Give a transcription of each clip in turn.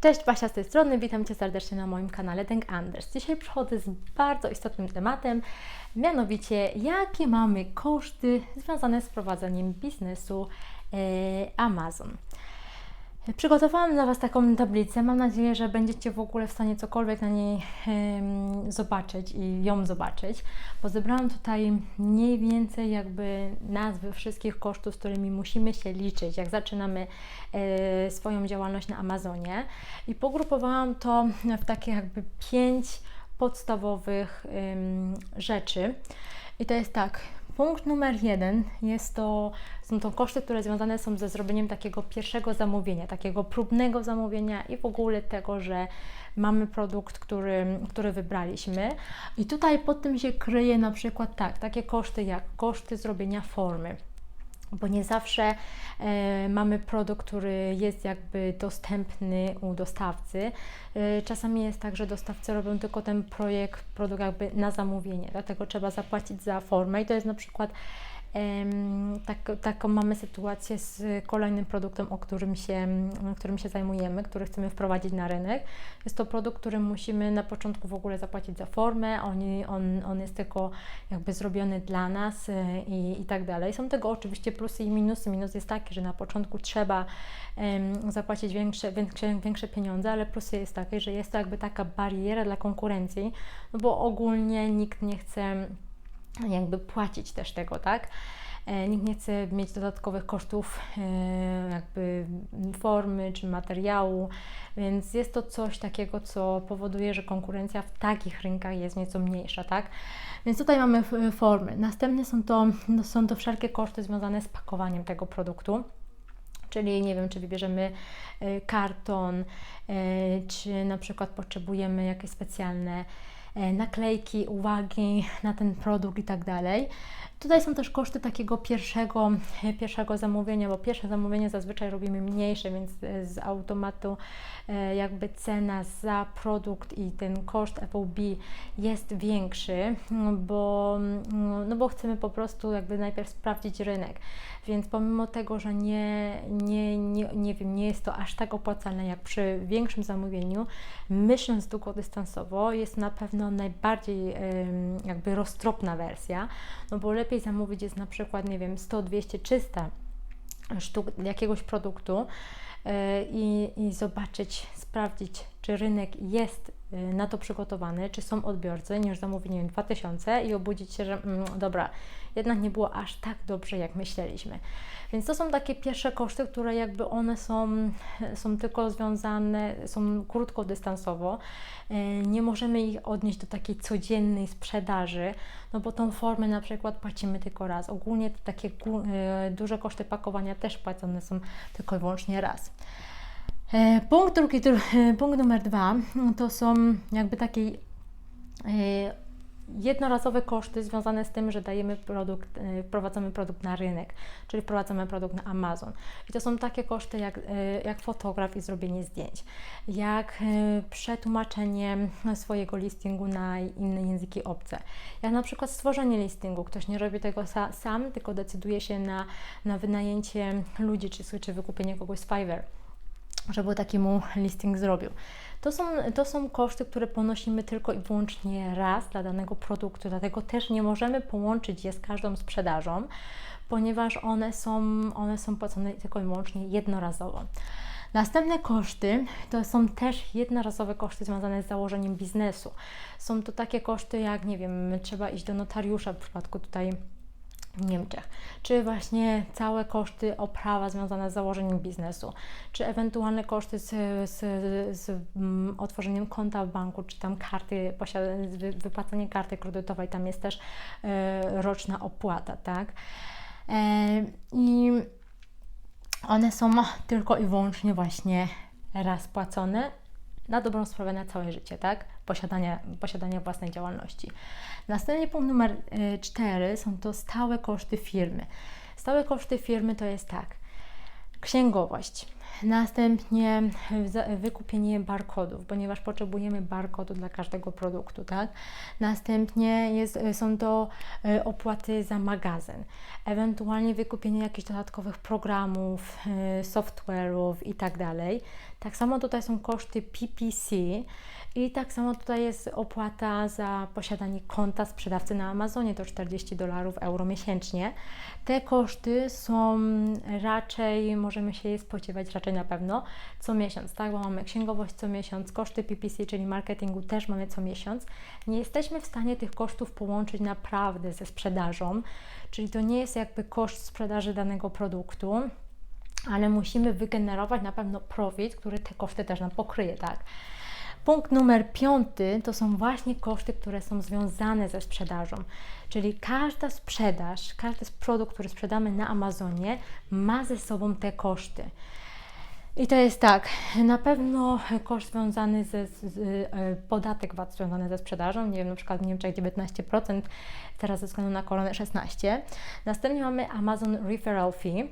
Cześć, Basia z tej strony, witam Cię serdecznie na moim kanale Denk Anders. Dzisiaj przychodzę z bardzo istotnym tematem, mianowicie jakie mamy koszty związane z prowadzeniem biznesu e, Amazon. Przygotowałam dla Was taką tablicę. Mam nadzieję, że będziecie w ogóle w stanie cokolwiek na niej zobaczyć i ją zobaczyć, bo zebrałam tutaj mniej więcej jakby nazwy wszystkich kosztów, z którymi musimy się liczyć, jak zaczynamy e, swoją działalność na Amazonie i pogrupowałam to w takie jakby pięć podstawowych rzeczy. I to jest tak, Punkt numer jeden jest to, są to koszty, które związane są ze zrobieniem takiego pierwszego zamówienia, takiego próbnego zamówienia i w ogóle tego, że mamy produkt, który, który wybraliśmy. I tutaj pod tym się kryje na przykład tak, takie koszty jak koszty zrobienia formy bo nie zawsze e, mamy produkt, który jest jakby dostępny u dostawcy. E, czasami jest tak, że dostawcy robią tylko ten projekt, produkt jakby na zamówienie, dlatego trzeba zapłacić za formę i to jest na przykład tak, taką mamy sytuację z kolejnym produktem, o którym się, którym się zajmujemy, który chcemy wprowadzić na rynek. Jest to produkt, który musimy na początku w ogóle zapłacić za formę, on, on, on jest tylko jakby zrobiony dla nas y, i, i tak dalej. Są tego oczywiście plusy i minusy. Minus jest taki, że na początku trzeba um, zapłacić większe, większe, większe pieniądze, ale plus jest taki, że jest to jakby taka bariera dla konkurencji, no bo ogólnie nikt nie chce jakby płacić też tego, tak? E, nikt nie chce mieć dodatkowych kosztów e, jakby formy czy materiału, więc jest to coś takiego, co powoduje, że konkurencja w takich rynkach jest nieco mniejsza, tak? Więc tutaj mamy formy. Następnie są to, no, są to wszelkie koszty związane z pakowaniem tego produktu. Czyli nie wiem, czy wybierzemy e, karton, czy na przykład potrzebujemy jakieś specjalne naklejki, uwagi na ten produkt i tak dalej. Tutaj są też koszty takiego pierwszego, e, pierwszego zamówienia, bo pierwsze zamówienie zazwyczaj robimy mniejsze, więc e, z automatu jakby cena za produkt i ten koszt FOB jest większy, bo, no bo chcemy po prostu jakby najpierw sprawdzić rynek. Więc pomimo tego, że nie, nie, nie, nie wiem, nie jest to aż tak opłacalne jak przy większym zamówieniu, myśląc długodystansowo jest na pewno najbardziej jakby roztropna wersja, no bo lepiej zamówić jest na przykład, nie wiem, 100, 200, 300 sztuk jakiegoś produktu, e, i zobaczyć, sprawdzić, czy rynek jest e, na to przygotowany, czy są odbiorcy, niż zamówić, nie wiem, 2000 i obudzić się, że mm, dobra, jednak nie było aż tak dobrze, jak myśleliśmy. Więc to są takie pierwsze koszty, które jakby one są, są tylko związane, są krótkodystansowo. E, nie możemy ich odnieść do takiej codziennej sprzedaży, no bo tą formę na przykład płacimy tylko raz. Ogólnie takie e, duże koszty pakowania też płacone są tylko i wyłącznie raz. E, punkt drugi, punkt numer dwa to są jakby takie jednorazowe koszty związane z tym, że dajemy produkt, e, wprowadzamy produkt na rynek, czyli wprowadzamy produkt na Amazon. I to są takie koszty jak, e, jak fotograf i zrobienie zdjęć, jak e, przetłumaczenie swojego listingu na inne języki obce, jak na przykład stworzenie listingu. Ktoś nie robi tego sam, tylko decyduje się na, na wynajęcie ludzi, czy, czy wykupienie kogoś z Fiverr żeby takiemu listing zrobił. To są, to są koszty, które ponosimy tylko i wyłącznie raz dla danego produktu, dlatego też nie możemy połączyć je z każdą sprzedażą, ponieważ one są, one są płacone tylko i wyłącznie jednorazowo. Następne koszty to są też jednorazowe koszty związane z założeniem biznesu. Są to takie koszty jak, nie wiem, trzeba iść do notariusza w przypadku tutaj Niemczech, czy właśnie całe koszty oprawa związane z założeniem biznesu, czy ewentualne koszty z, z, z otworzeniem konta w banku, czy tam karty, wypłacenie karty kredytowej, tam jest też e, roczna opłata, tak? E, I one są tylko i wyłącznie właśnie raz płacone na dobrą sprawę na całe życie, tak? Posiadania, posiadania własnej działalności. Następnie punkt numer 4 y, są to stałe koszty firmy. Stałe koszty firmy to jest tak, księgowość, Następnie wykupienie barkodów, ponieważ potrzebujemy barkodu dla każdego produktu, tak? Następnie jest, są to e, opłaty za magazyn, ewentualnie wykupienie jakichś dodatkowych programów, e, software'ów i tak dalej. Tak samo tutaj są koszty PPC i tak samo tutaj jest opłata za posiadanie konta sprzedawcy na Amazonie, to 40 dolarów, euro miesięcznie. Te koszty są raczej, możemy się je spodziewać raczej na pewno co miesiąc, tak? Bo mamy księgowość co miesiąc, koszty PPC, czyli marketingu też mamy co miesiąc. Nie jesteśmy w stanie tych kosztów połączyć naprawdę ze sprzedażą, czyli to nie jest jakby koszt sprzedaży danego produktu, ale musimy wygenerować na pewno profit, który te koszty też nam pokryje, tak? Punkt numer piąty to są właśnie koszty, które są związane ze sprzedażą. Czyli każda sprzedaż, każdy produkt, który sprzedamy na Amazonie, ma ze sobą te koszty. I to jest tak, na pewno koszt związany ze, z, z, e, podatek VAT związany ze sprzedażą, nie wiem, na przykład w Niemczech 19%, teraz ze względu na koronę 16%. Następnie mamy Amazon Referral Fee,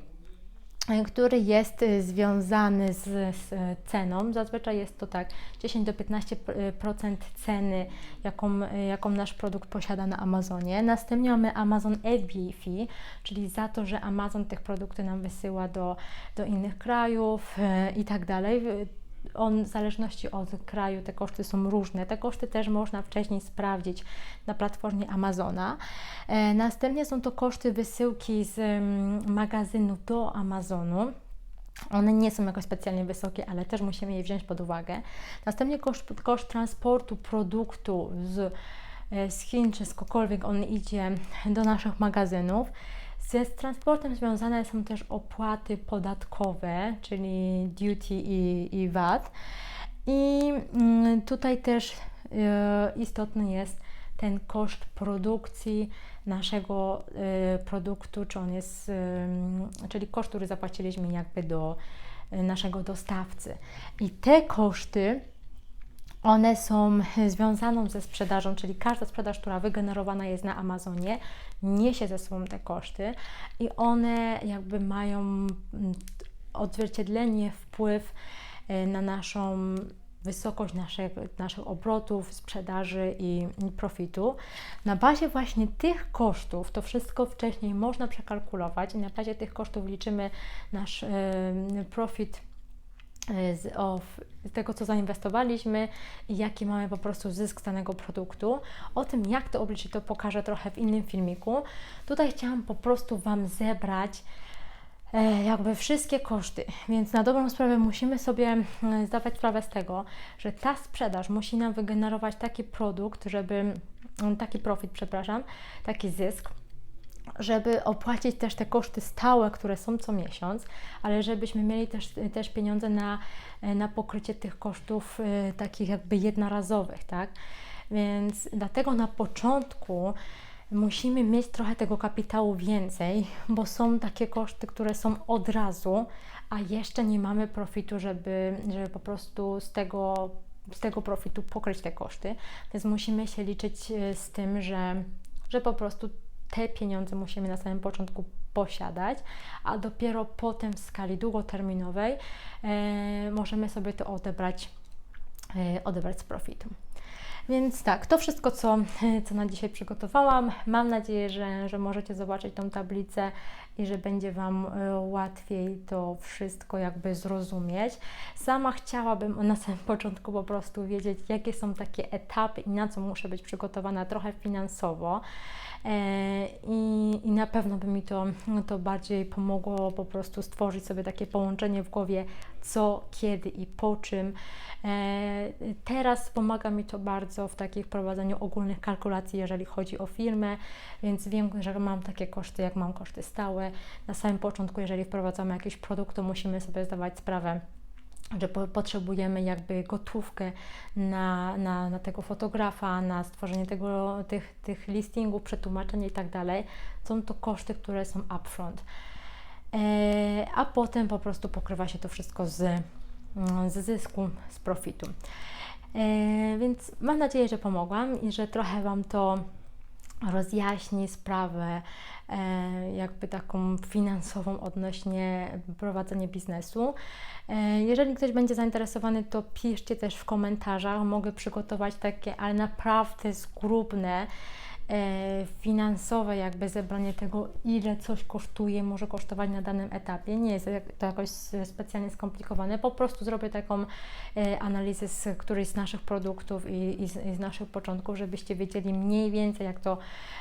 który jest y, związany z, z, ceną. Zazwyczaj jest to tak 10 do 15% ceny, jaką, jaką nasz produkt posiada na Amazonie. Następnie mamy Amazon FBA Fee, czyli za to, że Amazon tych produkty nam wysyła do, do innych krajów y, i tak dalej on w zależności od kraju te koszty są różne. Te koszty też można wcześniej sprawdzić na platformie Amazona. E, następnie są to koszty wysyłki z mm, magazynu do Amazonu. One nie są jakoś specjalnie wysokie, ale też musimy je wziąć pod uwagę. Następnie koszt, koszt transportu produktu z, e, z Chin czy skądkolwiek on idzie do naszych magazynów. Ze transportem związane są też opłaty podatkowe, czyli duty i, i VAT. I mm, tutaj też e, istotny jest ten koszt produkcji naszego e, produktu, czy on jest, e, czyli koszt, który zapłaciliśmy jakby do naszego dostawcy. I te koszty one są związane ze sprzedażą, czyli każda sprzedaż, która wygenerowana jest na Amazonie, niesie ze sobą te koszty i one jakby mają mm, odzwierciedlenie, wpływ e, na naszą wysokość naszych, naszych obrotów, sprzedaży i profitu. Na bazie właśnie tych kosztów, to wszystko wcześniej można przekalkulować i na bazie tych kosztów liczymy nasz y, profit E, z, o, z tego, co zainwestowaliśmy i jaki mamy po prostu zysk z danego produktu. O tym, jak to obliczyć, to pokażę trochę w innym filmiku. Tutaj chciałam po prostu Wam zebrać e, jakby wszystkie koszty, więc na dobrą sprawę musimy sobie e, zdawać sprawę z tego, że ta sprzedaż musi nam wygenerować taki produkt, żeby, taki profit, przepraszam, taki zysk, żeby opłacić też te koszty stałe, które są co miesiąc, ale żebyśmy mieli też, też pieniądze na, na pokrycie tych kosztów y, takich jakby jednorazowych, tak? Więc dlatego na początku musimy mieć trochę tego kapitału więcej, bo są takie koszty, które są od razu, a jeszcze nie mamy profitu, żeby, żeby po prostu z tego, z tego profitu pokryć te koszty. Więc musimy się liczyć y, z tym, że, że po prostu te pieniądze musimy na samym początku posiadać, a dopiero potem w skali długoterminowej e, możemy sobie to odebrać, e, odebrać z profitu. Więc tak, to wszystko, co, co na dzisiaj przygotowałam. Mam nadzieję, że, że możecie zobaczyć tą tablicę i że będzie Wam e, łatwiej to wszystko jakby zrozumieć. Sama chciałabym na samym początku po prostu wiedzieć, jakie są takie etapy i na co muszę być przygotowana trochę finansowo. E, I, I, na pewno by mi to, to bardziej pomogło po prostu stworzyć sobie takie połączenie w głowie, co, kiedy i po czym. E, teraz pomaga mi to bardzo w takich prowadzeniu ogólnych kalkulacji, jeżeli chodzi o firmę, więc wiem, że mam takie koszty, jak mam koszty stałe. Na samym początku, jeżeli wprowadzamy jakiś produkt, to musimy sobie zdawać sprawę, że po, potrzebujemy jakby gotówkę na, na, na, tego fotografa, na stworzenie tego, tych, tych listingów, przetłumaczenie i tak dalej. Są to koszty, które są upfront. E, a potem po prostu pokrywa się to wszystko z, z zysku, z profitu. E, więc mam nadzieję, że pomogłam i że trochę Wam to rozjaśni sprawę e, jakby taką finansową odnośnie prowadzenia biznesu. Jeżeli ktoś będzie zainteresowany, to piszcie też w komentarzach. Mogę przygotować takie, ale naprawdę zgrubne finansowe jakby zebranie tego, ile coś kosztuje, może kosztować na danym etapie. Nie jest to jakoś specjalnie skomplikowane. Po prostu zrobię taką e, analizę z którejś z naszych produktów i, z, z naszych początków, żebyście wiedzieli mniej więcej, jak to,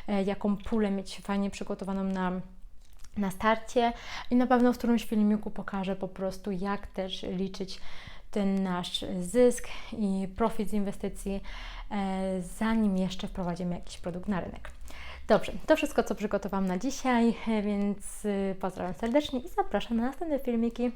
e, jaką pulę mieć fajnie przygotowaną na na starcie i na pewno w którymś filmiku pokażę po prostu, jak też liczyć ten nasz zysk i profit z inwestycji, e, zanim jeszcze wprowadzimy jakiś produkt na rynek. Dobrze, to wszystko, co przygotowałam na dzisiaj, e, więc y, pozdrawiam serdecznie i zapraszam na następne filmiki.